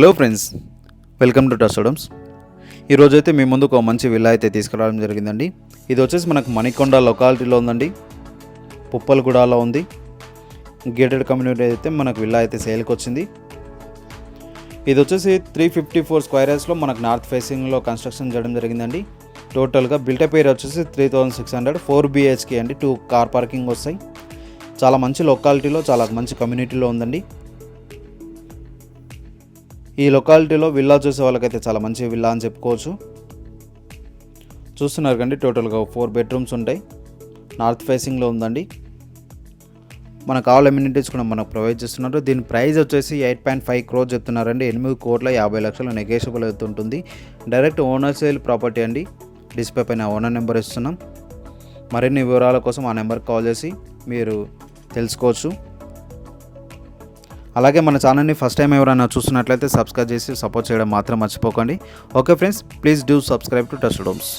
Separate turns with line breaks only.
Hello friends welcome to టస్టోడమ్స్ ఈరోజు అయితే మీ ముందుకు ఒక మంచి విల్లా అయితే తీసుకురావడం జరిగిందండి. ఇది వచ్చేసి మనకు మణికొండ లొకాలిటీలో ఉందండి. పుప్పలగూడలో ఉంది. గేటెడ్ కమ్యూనిటీ అయితే మనకు విల్లా అయితే సేల్కి వచ్చింది. ఇది వచ్చేసి త్రీ ఫిఫ్టీ ఫోర్ స్క్వేర్ యార్స్లో మనకు నార్త్ ఫేసింగ్లో కన్స్ట్రక్షన్ చేయడం జరిగిందండి. టోటల్గా బిల్టప్ ఏరియా వచ్చేసి three thousand six hundred four BHK అండి టూ కార్ పార్కింగ్ వస్తాయి. చాలా మంచి లొకాలిటీలో చాలా మంచి కమ్యూనిటీలో ఉందండి. ఈ లొకాలిటీలో విల్లా చూసే వాళ్ళకైతే చాలా మంచి విల్లా అని చెప్పుకోవచ్చు. చూస్తున్నారు కండి టోటల్గా ఫోర్ బెడ్రూమ్స్ ఉంటాయి. నార్త్ ఫేసింగ్లో ఉందండి. మనకు ఆల్ ఎమ్యూనిటీస్ కూడా మనకు ప్రొవైడ్ చేస్తున్నారు. దీని ప్రైస్ వచ్చేసి ఎయిట్ పాయింట్ ఫైవ్ క్రోర్ చెప్తున్నారండి. ఎనిమిది కోట్ల యాభై లక్షలు నెగేషియబుల్ అవుతుంటుంది డైరెక్ట్ ఓనర్ సేల్ ప్రాపర్టీ అండి. డిస్ప్లే పైన ఓనర్ నెంబర్ ఇస్తున్నాం. మరిన్ని వివరాల కోసం ఆ నెంబర్కి కాల్ చేసి మీరు తెలుసుకోవచ్చు. అలాగే మన ఛానల్ని ఫస్ట్ టైం ఎవరైనా చూస్తున్నట్లయితే సబ్స్క్రైబ్ చేసి సపోర్ట్ చేయడం మాత్రం మర్చిపోకండి. Okay friends please do subscribe to టస్ట్ Doms